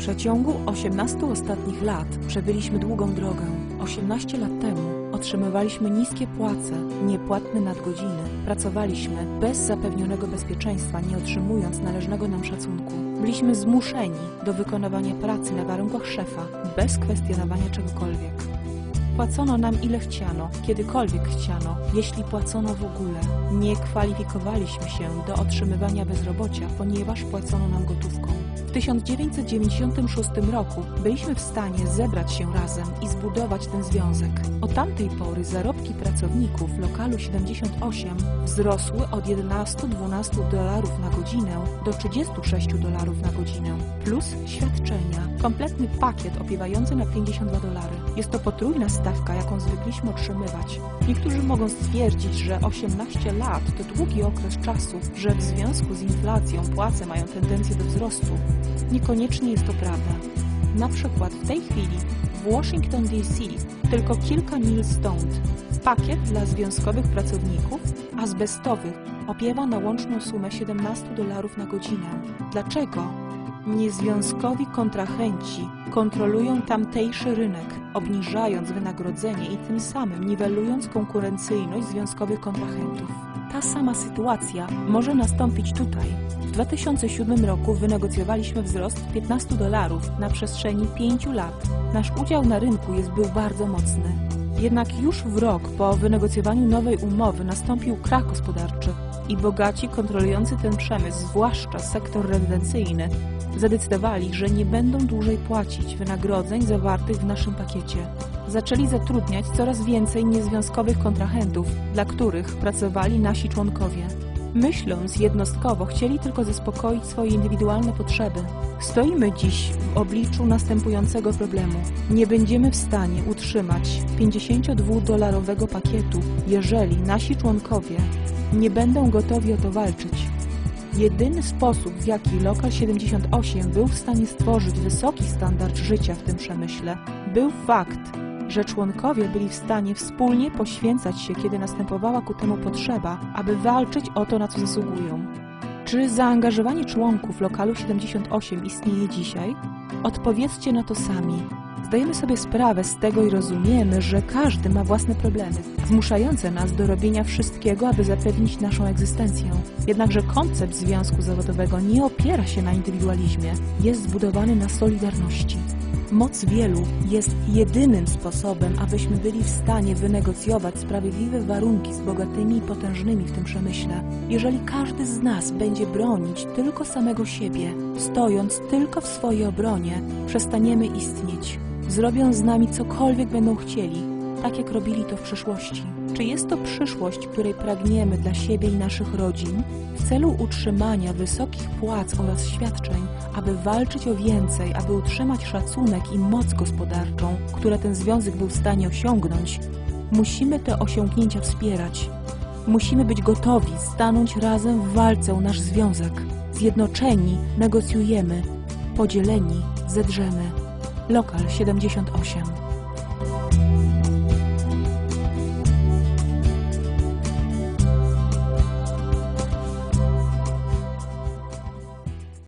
przeciągu 18 ostatnich lat przebyliśmy długą drogę. 18 lat temu otrzymywaliśmy niskie płace, niepłatne nadgodziny, pracowaliśmy bez zapewnionego bezpieczeństwa, nie otrzymując należnego nam szacunku. Byliśmy zmuszeni do wykonywania pracy na warunkach szefa, bez kwestionowania czegokolwiek. Płacono nam ile chciano, kiedykolwiek chciano, jeśli płacono w ogóle. Nie kwalifikowaliśmy się do otrzymywania bezrobocia, ponieważ płacono nam gotówką. W 1996 roku byliśmy w stanie zebrać się razem i zbudować ten związek. Od tamtej pory zarobki pracowników lokalu 78 wzrosły od 11-12 dolarów na godzinę do 36 dolarów na godzinę, plus świadczenia. Kompletny pakiet opiewający na 52 dolary. Jest to potrójna stawka, jaką zwykliśmy otrzymywać. Niektórzy mogą stwierdzić, że 18 lat to długi okres czasu, że w związku z inflacją płace mają tendencję do wzrostu. Niekoniecznie jest to prawda. Na przykład w tej chwili w Washington DC tylko kilka mil stąd pakiet dla związkowych pracowników azbestowych opiewa na łączną sumę 17 dolarów na godzinę. Dlaczego? Niezwiązkowi kontrahenci kontrolują tamtejszy rynek, obniżając wynagrodzenie i tym samym niwelując konkurencyjność związkowych kontrahentów. Ta sama sytuacja może nastąpić tutaj. W 2007 roku wynegocjowaliśmy wzrost 15 dolarów na przestrzeni 5 lat. Nasz udział na rynku jest był bardzo mocny. Jednak już w rok po wynegocjowaniu nowej umowy nastąpił krach gospodarczy i bogaci kontrolujący ten przemysł, zwłaszcza sektor rezydencyjny, zadecydowali, że nie będą dłużej płacić wynagrodzeń zawartych w naszym pakiecie. Zaczęli zatrudniać coraz więcej niezwiązkowych kontrahentów, dla których pracowali nasi członkowie. Myśląc jednostkowo, chcieli tylko zaspokoić swoje indywidualne potrzeby. Stoimy dziś w obliczu następującego problemu. Nie będziemy w stanie utrzymać 52-dolarowego pakietu, jeżeli nasi członkowie nie będą gotowi o to walczyć. Jedyny sposób, w jaki Lokal 78 był w stanie stworzyć wysoki standard życia w tym przemyśle, był fakt, że członkowie byli w stanie wspólnie poświęcać się, kiedy następowała ku temu potrzeba, aby walczyć o to, na co zasługują. Czy zaangażowanie członków Lokalu 78 istnieje dzisiaj? Odpowiedzcie na to sami. Zdajemy sobie sprawę z tego i rozumiemy, że każdy ma własne problemy, zmuszające nas do robienia wszystkiego, aby zapewnić naszą egzystencję. Jednakże koncept związku zawodowego nie opiera się na indywidualizmie, jest zbudowany na solidarności. Moc wielu jest jedynym sposobem, abyśmy byli w stanie wynegocjować sprawiedliwe warunki z bogatymi i potężnymi w tym przemyśle. Jeżeli każdy z nas będzie bronić tylko samego siebie, stojąc tylko w swojej obronie, przestaniemy istnieć. Zrobią z nami cokolwiek będą chcieli, tak jak robili to w przeszłości. Czy jest to przyszłość, której pragniemy dla siebie i naszych rodzin, w celu utrzymania wysokich płac oraz świadczeń, aby walczyć o więcej, aby utrzymać szacunek i moc gospodarczą, które ten związek był w stanie osiągnąć, musimy te osiągnięcia wspierać. Musimy być gotowi stanąć razem w walce o nasz związek. Zjednoczeni negocjujemy, podzieleni zedrzemy. Lokal 78